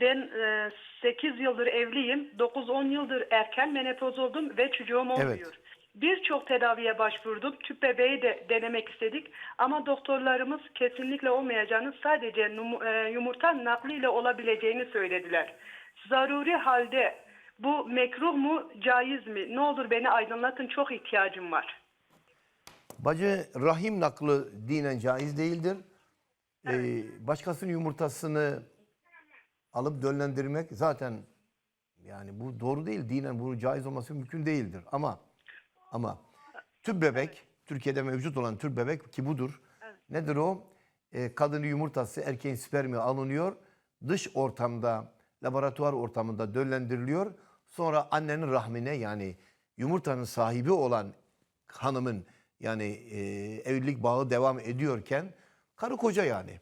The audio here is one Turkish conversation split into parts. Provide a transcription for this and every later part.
Ben e, 8 yıldır evliyim. 9-10 yıldır erken menopoz oldum ve çocuğum olmuyor. Evet. Birçok tedaviye başvurdum. Tüp bebeği de denemek istedik. Ama doktorlarımız kesinlikle olmayacağını sadece e, yumurta nakliyle olabileceğini söylediler. Zaruri halde bu mekruh mu, caiz mi? Ne olur beni aydınlatın. Çok ihtiyacım var. Bacı rahim naklı dinen caiz değildir. Ee, başkasının yumurtasını alıp döllendirmek zaten yani bu doğru değil. Dinen bu caiz olması mümkün değildir. Ama ama tüp bebek Türkiye'de mevcut olan tüp bebek ki budur. Nedir o? Ee, kadının yumurtası erkeğin spermi alınıyor. Dış ortamda laboratuvar ortamında döllendiriliyor. Sonra annenin rahmine yani yumurtanın sahibi olan hanımın yani e, evlilik bağı devam ediyorken karı koca yani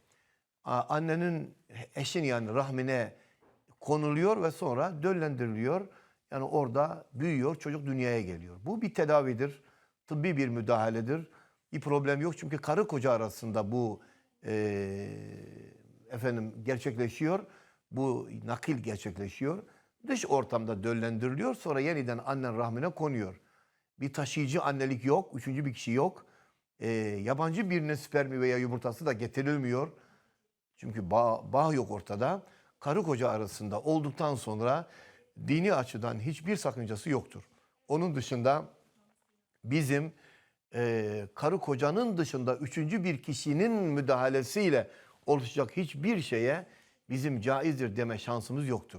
annenin eşin yani rahmine konuluyor ve sonra döllendiriliyor. Yani orada büyüyor, çocuk dünyaya geliyor. Bu bir tedavidir, tıbbi bir müdahaledir. Bir problem yok çünkü karı koca arasında bu e, efendim gerçekleşiyor. Bu nakil gerçekleşiyor. Dış ortamda döllendiriliyor sonra yeniden annen rahmine konuyor. Bir taşıyıcı annelik yok, üçüncü bir kişi yok. E, yabancı birinin spermi veya yumurtası da getirilmiyor. Çünkü bağ, bağ yok ortada. Karı koca arasında olduktan sonra dini açıdan hiçbir sakıncası yoktur. Onun dışında bizim e, karı kocanın dışında üçüncü bir kişinin müdahalesiyle oluşacak hiçbir şeye bizim caizdir deme şansımız yoktur.